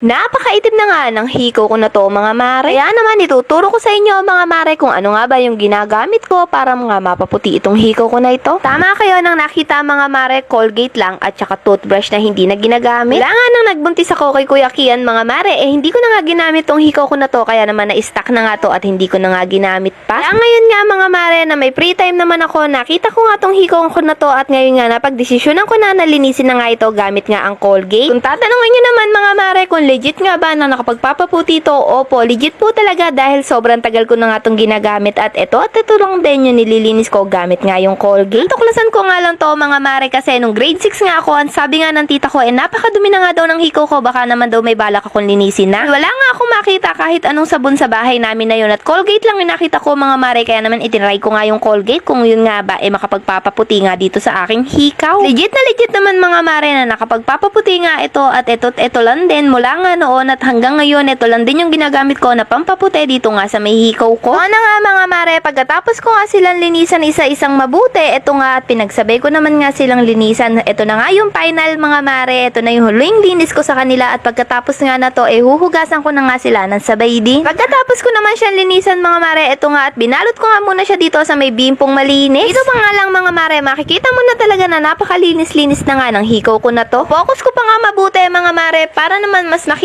Napakaitim na nga ng hiko ko na to mga mare. Kaya naman ituturo ko sa inyo mga mare kung ano nga ba yung ginagamit ko para mga mapaputi itong hiko ko na ito. Tama kayo nang nakita mga mare Colgate lang at saka toothbrush na hindi na ginagamit. Wala nga nang nagbuntis ako kay Kuya Kian mga mare eh hindi ko na nga ginamit tong hiko ko na to kaya naman na-stack na nga to at hindi ko na nga ginamit pa. Kaya ngayon nga mga mare na may free time naman ako nakita ko nga tong hiko ko na to at ngayon nga napagdesisyonan ko na nalinisin na nga ito gamit nga ang Colgate. Kung tatanungin nyo naman mga mare kung legit nga ba na nakapagpapaputi ito, opo, legit po talaga dahil sobrang tagal ko na nga itong ginagamit at ito at ito lang din yung nililinis ko gamit nga yung Colgate. Tuklasan ko nga lang to mga mare kasi nung grade 6 nga ako, ang sabi nga ng tita ko eh napakadumi na nga daw ng hiko ko baka naman daw may balak akong linisin na. Wala nga akong makita kahit anong sabon sa bahay namin na yun at Colgate lang yung nakita ko mga mare kaya naman itinry ko nga yung Colgate kung yun nga ba eh makapagpapaputi nga dito sa aking hikaw. Legit na legit naman mga mare na nakapagpapaputi nga ito at ito ito lang din mula nga noon at hanggang ngayon ito lang din yung ginagamit ko na pampaputi dito nga sa may hikaw ko. Ano nga mga mare pagkatapos ko nga silang linisan isa-isang mabuti ito nga at pinagsabay ko naman nga silang linisan. Ito na nga yung final mga mare. Ito na yung huling linis ko sa kanila at pagkatapos nga na to eh huhugasan ko na nga sila ng sabay din. Pagkatapos ko naman siyang linisan mga mare. Ito nga at binalot ko nga muna siya dito sa may bimpong malinis. Ito pa nga lang mga mare makikita mo na talaga na napakalinis-linis na nga ng hikaw ko na to. Focus ko pa nga mabuti mga mare para naman mas nakita